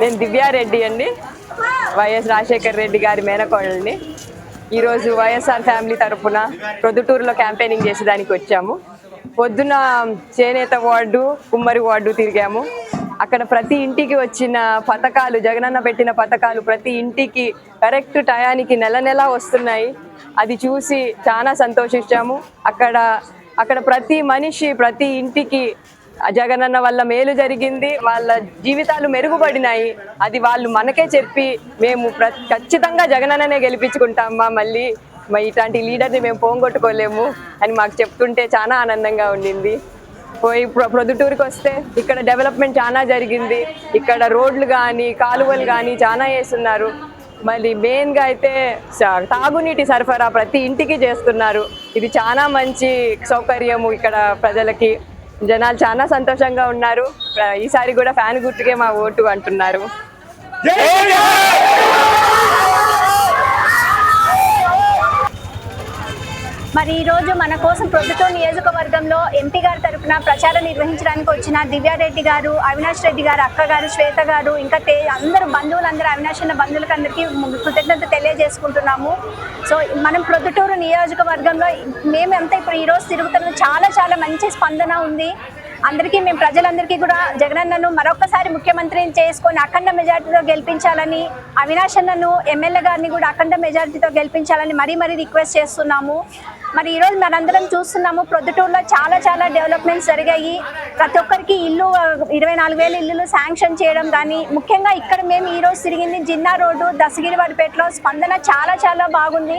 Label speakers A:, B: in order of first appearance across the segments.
A: నేను దివ్యారెడ్డి అండి. వైఎస్ రాజశేఖర్ రెడ్డి గారి మేనకోడల్ని. ఈరోజు వైఎస్ఆర్ ఫ్యామిలీ తరఫున ప్రొద్దుటూరులో క్యాంపెయినింగ్ చేసేదానికి వచ్చాము. పొద్దున చేనేత వార్డు కుమ్మరి వార్డు తిరిగాము. అక్కడ ప్రతి ఇంటికి వచ్చిన పథకాలు జగనన్న పెట్టిన పథకాలు ప్రతి ఇంటికి కరెక్ట్ టయానికి నెల నెల వస్తున్నాయి. అది చూసి చాలా సంతోషించాము. అక్కడ అక్కడ ప్రతి మనిషి ప్రతి ఇంటికి జగనన్న వల్ల మేలు జరిగింది వాళ్ళ జీవితాలు మెరుగుపడినాయి. అది వాళ్ళు మనకే చెప్పి మేము ప్ర ఖచ్చితంగా జగనన్ననే గెలిపించుకుంటామా మళ్ళీ? మా ఇట్లాంటి లీడర్ని మేము పోగొట్టుకోలేము అని మాకు చెప్తుంటే చాలా ఆనందంగా ఉండింది. పోయి ప్రొద్దుటూరుకి వస్తే ఇక్కడ డెవలప్మెంట్ చాలా జరిగింది. ఇక్కడ రోడ్లు కానీ కాలువలు కానీ చాలా వేస్తున్నారు. మళ్ళీ మెయిన్గా అయితే తాగునీటి సరఫరా ప్రతి ఇంటికి చేస్తున్నారు. ఇది చాలా మంచి సౌకర్యము ఇక్కడ ప్రజలకి. జనాలు చాలా సంతోషంగా ఉన్నారు. ఈసారి కూడా ఫ్యాన్ గుర్తుకే మా ఓటు అంటున్నారు.
B: మరి ఈరోజు మన కోసం ప్రభుత్వ నియోజకవర్గంలో ఎంపీ గారి తరఫున ప్రచారం నిర్వహించడానికి వచ్చిన దివ్యారెడ్డి గారు అవినాష్ రెడ్డి గారు అక్క గారు శ్వేత గారు ఇంకా తే అందరూ బంధువులందరూ అవినాష్ అన్న బంధువులకు అందరికీ కృతజ్ఞత తెలియజేసుకుంటున్నాము. సో మనం ప్రొద్దుటూరు నియోజకవర్గంలో మేము ఎంత ఇప్పుడు ఈరోజు తిరుగుతున్న చాలా చాలా మంచి స్పందన ఉంది. అందరికీ మేము ప్రజలందరికీ కూడా జగనన్నను మరొకసారి ముఖ్యమంత్రిని చేసుకొని అఖండ మెజార్టీతో గెలిపించాలని అవినాష్ అన్నను ఎమ్మెల్యే గారిని కూడా అఖండ మెజార్టీతో గెలిపించాలని మరీ మరీ రిక్వెస్ట్ చేస్తున్నాము. మరి ఈరోజు మనందరం చూస్తున్నాము ప్రొద్దుటూరులో చాలా చాలా డెవలప్మెంట్స్ జరిగాయి. ప్రతి ఒక్కరికి ఇల్లు ఇరవై నాలుగు వేల ఇల్లులు శాంక్షన్ చేయడం కానీ ముఖ్యంగా ఇక్కడ మేము ఈరోజు తిరిగింది జిన్నా రోడ్డు దశగిరివాడిపేటలో స్పందన చాలా చాలా బాగుంది.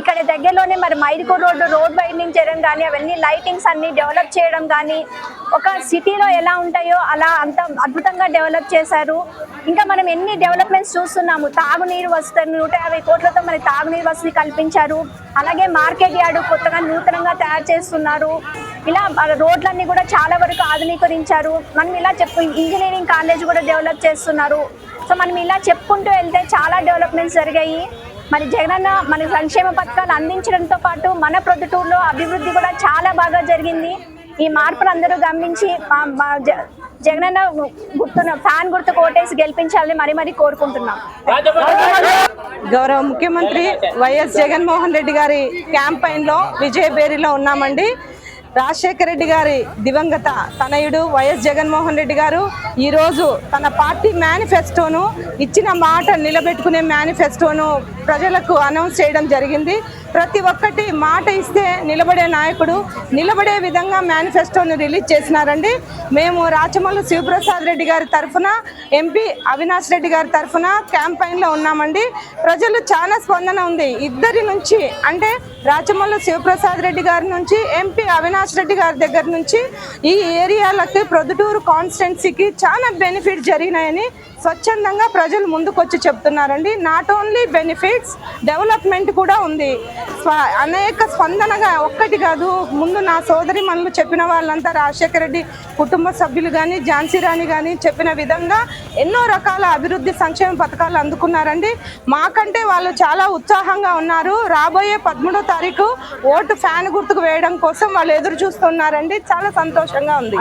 B: ఇక్కడ దగ్గరలోనే మరి మైదుకూరు రోడ్డు రోడ్ వైండింగ్ చేయడం కానీ అవన్నీ లైటింగ్స్ అన్ని డెవలప్ చేయడం కానీ ఒక సిటీలో ఎలా ఉంటాయో అలా అంత అద్భుతంగా డెవలప్ చేశారు. ఇంకా మనం ఎన్ని డెవలప్మెంట్స్ చూస్తున్నాము? తాగునీరు వస్తుంది నూట యాభై కోట్లతో మరి తాగునీరు వసతి కల్పించారు. అలాగే మార్కెట్ యార్డు కొత్తగా నూతనంగా తయారు చేస్తున్నారు. ఇలా రోడ్లన్నీ కూడా చాలా వరకు ఆధునీకరించారు. మనం ఇలా చెప్పు ఇంజనీరింగ్ కాలేజ్ కూడా డెవలప్ చేస్తున్నారు. సో మనం ఇలా చెప్పుకుంటూ వెళ్తే చాలా డెవలప్మెంట్స్ జరిగాయి. మరి జగనన్న మన సంక్షేమ పథకాలు అందించడంతో పాటు మన ప్రొద్దుటూరులో అభివృద్ధి కూడా చాలా బాగా జరిగింది. ఈ మార్పులు అందరూ గమనించి జగనన్న గుర్తున్న ఫ్యాన్ గుర్తు కోటేసి గెలిపించాలని మరీ మరీ కోరుకుంటున్నాం.
C: గౌరవ ముఖ్యమంత్రి వైఎస్ జగన్మోహన్ రెడ్డి గారి క్యాంపైన్లో విజయబేరిలో ఉన్నామండి. రాజశేఖర రెడ్డి గారి దివంగత తనయుడు వైఎస్ జగన్మోహన్ రెడ్డి గారు ఈరోజు తన పార్టీ మేనిఫెస్టోను ఇచ్చిన మాట నిలబెట్టుకునే మేనిఫెస్టోను ప్రజలకు అనౌన్స్ చేయడం జరిగింది. ప్రతి ఒక్కటి మాట ఇస్తే నిలబడే నాయకుడు నిలబడే విధంగా మేనిఫెస్టోను రిలీజ్ చేసినారండి. మేము రాచమల్లు శివప్రసాద్ రెడ్డి గారి తరఫున ఎంపీ అవినాష్ రెడ్డి గారి తరఫున క్యాంపైన్లో ఉన్నామండి. ప్రజలు చాలా స్పందన ఉంది. ఇద్దరి నుంచి అంటే రాచమల్లు శివప్రసాద్ రెడ్డి గారి నుంచి ఎంపీ అవినాష్ రెడ్డి గారి దగ్గర నుంచి ఈ ఏరియాలకి ప్రొద్దుటూరు కాన్స్టిట్యున్సీకి చాలా బెనిఫిట్ జరిగినాయని స్వచ్ఛందంగా ప్రజలు ముందుకొచ్చి చెప్తున్నారండి. నాట్ ఓన్లీ బెనిఫిట్స్ డెవలప్మెంట్ కూడా ఉంది. అనేక స్పందనగా ఒక్కటి కాదు ముందు నా సోదరి మనలు చెప్పిన వాళ్ళంతా రాజశేఖర రెడ్డి కుటుంబ సభ్యులు కానీ ఝాన్సీ రాణి కానీ చెప్పిన విధంగా ఎన్నో రకాల అభివృద్ధి సంక్షేమ పథకాలు అందుకున్నారండి. మాకంటే వాళ్ళు చాలా ఉత్సాహంగా ఉన్నారు. రాబోయే పదమూడో తారీఖు ఓటు ఫ్యాన్ గుర్తుకు వేయడం కోసం వాళ్ళు ఎదురు చూస్తున్నారండి. చాలా సంతోషంగా ఉంది.